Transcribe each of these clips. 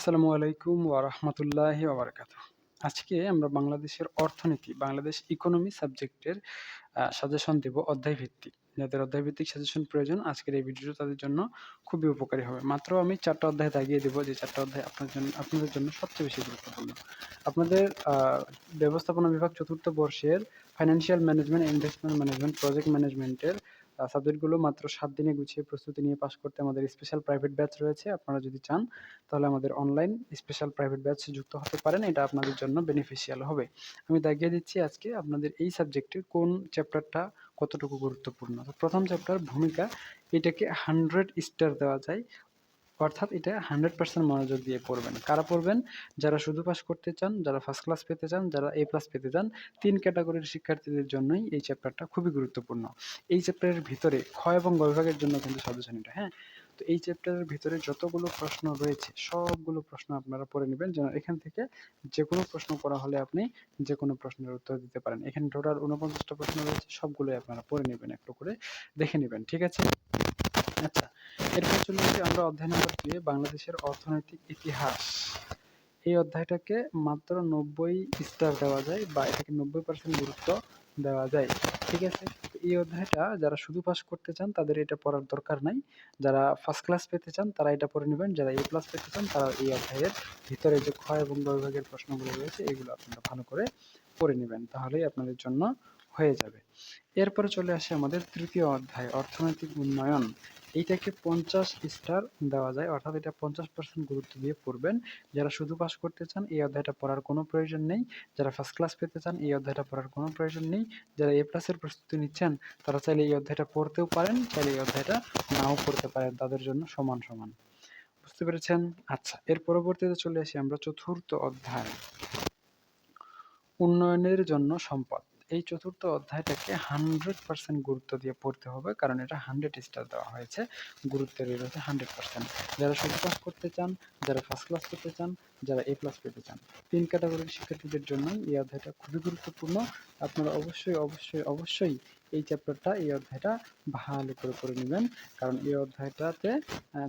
আসসালামু আলাইকুম ওয়া রাহমাতুল্লাহি ওয়া বারাকাতুহু। আজকে আমরা বাংলাদেশের অর্থনীতি, বাংলাদেশ ইকোনমি সাবজেক্টের সাজেশন দিব অধ্যায়ভিত্তিক। যাদের অধ্যায়ভিত্তিক সাজেশন প্রয়োজন আজকের এই ভিডিওটা তাদের জন্য খুবই উপকারী হবে। মাত্র আমি ৪ টা অধ্যায় দাগিয়ে দেব যে ৪ টা অধ্যায় আপনার জন্য আপনাদের জন্য সবচেয়ে বেশি গুরুত্বপূর্ণ। আপনাদের ব্যবস্থাপনা বিভাগ চতুর্থ বর্ষের financial management, investment management, project ম্যানেজমেন্টের সাবজেক্টগুলো মাত্র সাত দিনে গুছিয়ে প্রস্তুতি নিয়ে পাশ করতে আমাদের স্পেশাল প্রাইভেট ব্যাচ রয়েছে। আপনারা যদি চান, তাহলে আমাদের অনলাইন স্পেশাল প্রাইভেট ব্যাচে যুক্ত হতে পারেন। এটা আপনাদের জন্য বেনিফিশিয়াল হবে। আমি দেখিয়ে দিচ্ছি আজকে আপনাদের এই সাবজেক্টের কোন চ্যাপ্টারটা কতটুকু গুরুত্বপূর্ণ। প্রথম চ্যাপ্টার ভূমিকা, এটাকে 100 স্টার দেওয়া যায়। অর্থাৎ এটা 100% মনোযোগ দিয়ে পড়বেন। কারা পড়বেন? যারা শুধু পাস করতে চান, যারা ফার্স্ট ক্লাস পেতে চান, যারা এ প্লাস পেতে চান, তিন ক্যাটাগরির শিক্ষার্থীদের জন্যই এই চ্যাপ্টারটা খুবই গুরুত্বপূর্ণ। এই চ্যাপ্টারের ভিতরে খ এবং গ জন্য কিন্তু সাজেশন এটা, হ্যাঁ? তো এই চ্যাপ্টারের ভিতরে যতগুলো প্রশ্ন রয়েছে সবগুলো প্রশ্ন আপনারা পড়ে নিবেন যেন এখান থেকে যে কোনো প্রশ্ন করা হলে আপনি যে কোনো প্রশ্নের উত্তর দিতে পারেন। এখানে টোটাল ৪৯ টা প্রশ্ন রয়েছে সবগুলোই আপনারা পড়ে নিবেন একটু করে দেখে নেবেন ঠিক আছে? আচ্ছা এরপর চলে আসি আমরা অধ্যায় নম্বর ২ এ বাংলাদেশের অর্থনৈতিক ইতিহাস। এই অধ্যায়টাকে মাত্র ৯০ স্টার দেওয়া যায় বা এটাকে ৯০% গুরুত্ব দেওয়া যায়। ঠিক আছে? এই অধ্যায়টা যারা শুধু পাস করতে চান, তাদের এটা পড়ার দরকার নাই। যারা ফার্স্ট ক্লাস পেতে চান, তারা এটা পড়ে নিবেন। যারা এ প্লাস পেতে চান, তারা এই অধ্যায়ের ভিতরে যে ক্ষয় এবং বিভাগের প্রশ্নগুলো রয়েছে, এগুলো আপনারা ভালো করে পড়ে নিবেন। তাহলেই আপনাদের জন্য হয়ে যাবে। এরপরে চলে আসি আমাদের তৃতীয় অধ্যায় অর্থনৈতিক উন্নয়ন। এইটাকে ৫০ স্টার দেওয়া যায় অর্থাৎ এটা ৫০% গুরুত্ব দিয়ে পড়বেন। যারা শুধু পাস করতে চান এই অধ্যায়টা পড়ার কোনো প্রয়োজন নেই। যারা ফার্স্ট ক্লাস পেতে চান এই অধ্যায়টা পড়ার কোনো প্রয়োজন নেই। যারা এ প্লাসের প্রস্তুতি নিচ্ছেন তারা চাইলে এই অধ্যায়টা পড়তেও পারেন, চাইলে এই অধ্যায়টা নাও পড়তে পারেন। তাদের জন্য সমান, সমান। বুঝতে পেরেছেন? আচ্ছা এর পরবর্তীতে চলে আসি আমরা চতুর্থ অধ্যায়। উন্নয়নের জন্য সম্পদ। এই চতুর্থ অধ্যায়টাকে 100% গুরুত্ব দিয়ে পড়তে হবে কারণ এটা 100 স্টার দেওয়া হয়েছে। গুরুত্বের রয়েছে 100%। যারা শুধু ক্লাস করতে চান, যারা ফার্স্ট ক্লাস করতে চান, যারা এ প্লাস পেতে চান। তিন ক্যাটাগরির শিক্ষার্থীদের জন্য এই অধ্যায়টা খুবই গুরুত্বপূর্ণ। আপনারা অবশ্যই, অবশ্যই, অবশ্যই এই চ্যাপ্টারটা এই অধ্যায়টা ভালো করে পড়ে নেবেন কারণ এই অধ্যায়টাতে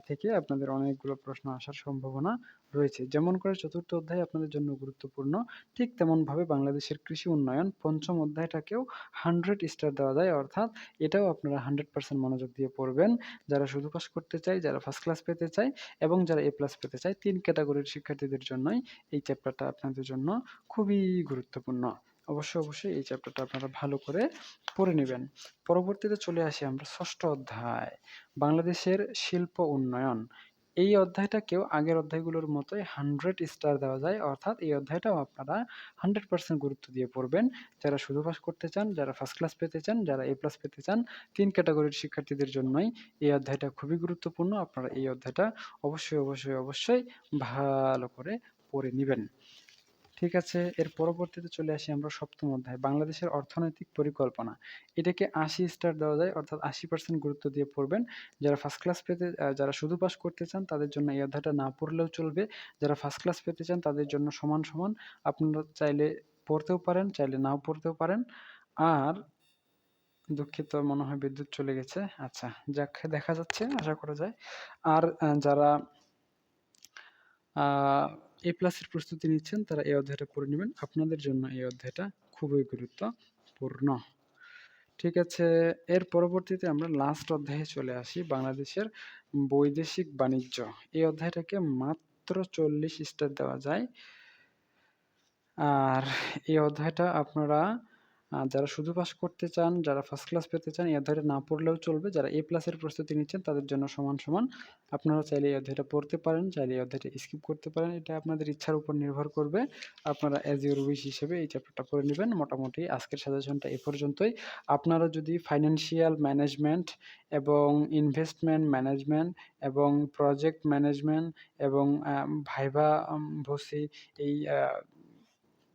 থেকে আপনাদের অনেকগুলো প্রশ্ন আসার সম্ভাবনা রয়েছে। যেমন করে চতুর্থ অধ্যায় আপনাদের জন্য গুরুত্বপূর্ণ ঠিক তেমনভাবে বাংলাদেশের কৃষি উন্নয়ন পঞ্চম অধ্যায়টাকেও 100 স্টার দেওয়া যায় অর্থাৎ এটাও আপনারা 100% মনোযোগ দিয়ে পড়বেন। যারা শুধু পাস করতে চায়, যারা ফার্স্ট ক্লাস পেতে চায় এবং যারা এ প্লাস পেতে চায় তিন ক্যাটাগরির শিক্ষার্থীদের জন্যই এই চ্যাপ্টারটা আপনাদের জন্য খুবই গুরুত্বপূর্ণ। অবশ্যই, অবশ্যই এই চ্যাপ্টারটা আপনারা ভালো করে পড়ে নিবেন। পরবর্তীতে চলে আসি আমরা ষষ্ঠ অধ্যায় বাংলাদেশের শিল্প উন্নয়ন। এই অধ্যায়টাকেও আগের অধ্যায়গুলোর মতোই 100 স্টার দেওয়া যায় অর্থাৎ এই অধ্যায়টাও আপনারা 100% গুরুত্ব দিয়ে পড়বেন। যারা শুধু পাস করতে চান, যারা ফার্স্ট ক্লাস পেতে চান, যারা এ প্লাস পেতে চান তিন ক্যাটাগরির শিক্ষার্থীদের জন্যই এই অধ্যায়টা খুবই গুরুত্বপূর্ণ। আপনারা এই অধ্যায়টা অবশ্যই, অবশ্যই, অবশ্যই ভালো করে পড়ে নিবেন। ঠিক আছে এর পরবর্তীতে চলে আসি আমরা সপ্তম অধ্যায় বাংলাদেশের অর্থনৈতিক পরিকল্পনা। এটাকে ৮০ স্টার দেওয়া যায় অর্থাৎ ৮০% গুরুত্ব দিয়ে পড়বেন। যারা ফার্স্ট ক্লাস পেতে যারা শুধু পাস করতে চান তাদের জন্য এই অধ্যায়টা না পড়লেও চলবে। যারা ফার্স্ট ক্লাস পেতে চান তাদের জন্য সমান, সমান আপনারা চাইলে পড়তেও পারেন, চাইলে নাও পড়তেও পারেন। আর দুঃখিত মনে হয় বিদ্যুৎ চলে গেছে। আচ্ছা যাক দেখা যাচ্ছে আশা করা যায়। আর যারা এ প্লাসের প্রস্তুতি নিচ্ছেন, তারা এই অধ্যায়টা পড়ে নেবেন আপনাদের জন্য এই অধ্যায়টা খুবই গুরুত্বপূর্ণ। ঠিক আছে, এর পরবর্তীতে আমরা লাস্ট অধ্যায়ে চলে আসি, বাংলাদেশের বৈদেশিক বাণিজ্য। এই অধ্যায়টাকে মাত্র ৪০ স্টার দেওয়া যায়। আর এই অধ্যায়টা আপনারা যারা শুধু পাস করতে চান, যারা ফার্স্ট ক্লাস পেতে চান এই অধ্যায়টা না পড়লেও চলবে। যারা এ প্লাসের প্রস্তুতি নিচ্ছেন তাদের জন্য সমান, সমান। আপনারা চাইলে এই অধ্যায়টা পড়তে পারেন, চাইলে এই অধ্যায়টা স্কিপ করতে পারেন। এটা আপনাদের ইচ্ছার উপর নির্ভর করবে। আপনারা অ্যাজ ইউর উইশ হিসেবে এই চ্যাপ্টারটা পড়ে নেবেন মোটামুটি আজকের সাজেশনটা এ পর্যন্তই। আপনারা যদি ফাইন্যান্সিয়াল ম্যানেজমেন্ট এবং ইনভেস্টমেন্ট ম্যানেজমেন্ট এবং প্রজেক্ট ম্যানেজমেন্ট এবং ভাইভা ভসি এই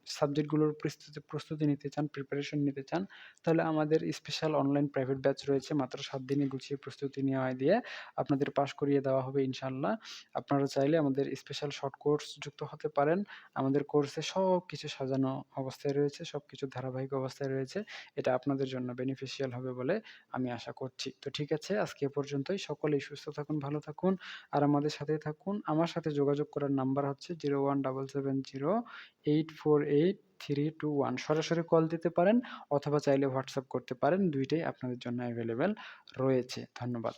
সাবজেক্টগুলোর প্রস্তুতি প্রস্তুতি নিতে চান, প্রিপারেশন নিতে চান, তাহলে আমাদের স্পেশাল অনলাইন প্রাইভেট ব্যাচ রয়েছে। মাত্র সাত দিনে গুছিয়ে প্রস্তুতি নেওয়া দিয়ে আপনাদের পাস করিয়ে দেওয়া হবে ইনশাআল্লাহ। আপনারা চাইলে আমাদের স্পেশাল শর্ট কোর্স যুক্ত হতে পারেন। আমাদের কোর্সে সব কিছু সাজানো অবস্থায় রয়েছে, সবকিছু ধারাবাহিক অবস্থায় রয়েছে। এটা আপনাদের জন্য বেনিফিশিয়াল হবে বলে আমি আশা করছি। তো ঠিক আছে, আজকে পর্যন্তই। সকলেই সুস্থ থাকুন, ভালো থাকুন আর আমাদের সাথেই থাকুন। আমার সাথে যোগাযোগ করার নাম্বার হচ্ছে 0177084831 সরাসরি কল দিতে পারেন অথবা চাইলে হোয়াটসঅ্যাপ করতে পারেন। দুইটাই আপনাদের জন্য অ্যাভেলেবেল রয়েছে। ধন্যবাদ।